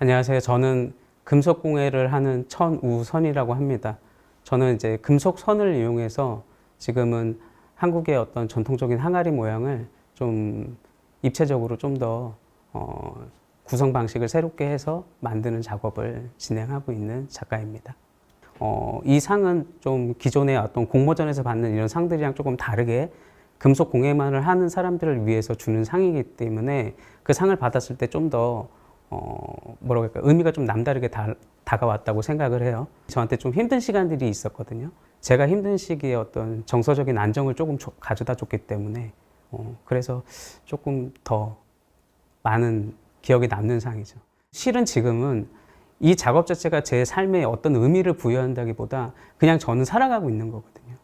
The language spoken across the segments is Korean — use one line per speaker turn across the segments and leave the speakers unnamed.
안녕하세요. 저는 금속 공예를 하는 천우선이라고 합니다. 저는 이제 금속 선을 이용해서 지금은 한국의 어떤 전통적인 항아리 모양을 좀 입체적으로 좀더 어, 구성 방식을 새롭게 해서 만드는 작업을 진행하고 있는 작가입니다. 어, 이 상은 좀 기존의 어떤 공모전에서 받는 이런 상들이랑 조금 다르게 금속 공예만을 하는 사람들을 위해서 주는 상이기 때문에 그 상을 받았을 때 좀더 어, 뭐라고 할까 의미가 좀 남다르게 다, 다가왔다고 생각을 해요. 저한테 좀 힘든 시간들이 있었거든요. 제가 힘든 시기에 어떤 정서적인 안정을 조금 줘- 가져다 줬기 때문에 어, 그래서 조금 더 많은 기억에 남는 상이죠. 실은 지금은 이 작업 자체가 제 삶에 어떤 의미를 부여한다기보다 그냥 저는 살아가고 있는 거거든요.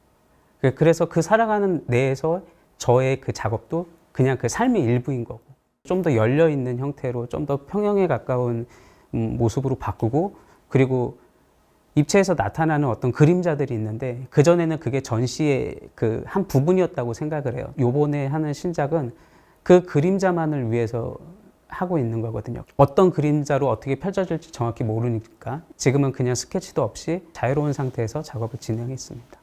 그- 그래서 그 살아가는 내에서 저의 그 작업도 그냥 그 삶의 일부인 거고 좀 더 열려 있는 형태로 좀 더 평형에 가까운 음, 모습으로 바꾸고 그리고 입체에서 나타나는 어떤 그림자들이 있는데 그 전에는 그게 전시의 그 한 부분이었다고 생각을 해요. 요번에 하는 신작은 그 그림자만을 위해서 하고 있는 거거든요. 어떤 그림자로 어떻게 펼쳐질지 정확히 모르니까 지금은 그냥 스케치도 없이 자유로운 상태에서 작업을 진행했습니다.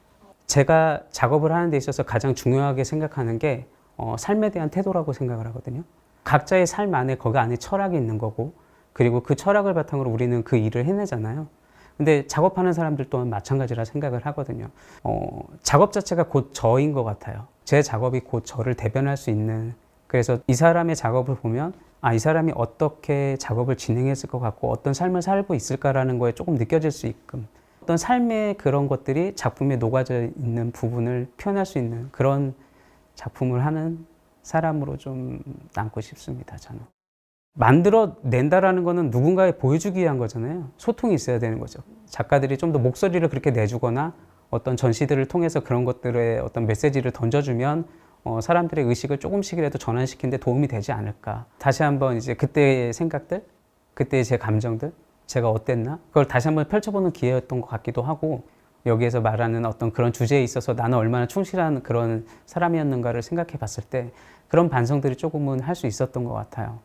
제가 작업을 하는 데 있어서 가장 중요하게 생각하는 게 어, 삶에 대한 태도라고 생각을 하거든요. 각자의 삶 안에 거기 안에 철학이 있는 거고 그리고 그 철학을 바탕으로 우리는 그 일을 해내잖아요. 근데 작업하는 사람들 또한 마찬가지라 생각을 하거든요. 어, 작업 자체가 곧 저인 것 같아요. 제 작업이 곧 저를 대변할 수 있는. 그래서 이 사람의 작업을 보면 아, 이 사람이 어떻게 작업을 진행했을 것 같고 어떤 삶을 살고 있을까라는 거에 조금 느껴질 수 있끔. 어떤 삶의 그런 것들이 작품에 녹아져 있는 부분을 표현할 수 있는 그런 작품을 하는 사람으로 좀 남고 싶습니다, 저는. 만들어 낸다라는 거는 누군가에 보여주기 위한 거잖아요. 소통이 있어야 되는 거죠. 작가들이 좀 더 목소리를 그렇게 내주거나 어떤 전시들을 통해서 그런 것들의 어떤 메시지를 던져주면 어, 사람들의 의식을 조금씩이라도 전환시키는데 도움이 되지 않을까. 다시 한번 이제 그때의 생각들, 그때의 제 감정들, 제가 어땠나? 그걸 다시 한번 펼쳐보는 기회였던 것 같기도 하고 여기에서 말하는 어떤 그런 주제에 있어서 나는 얼마나 충실한 그런 사람이었는가를 생각해 봤을 때 그런 반성들이 조금은 할 수 있었던 것 같아요.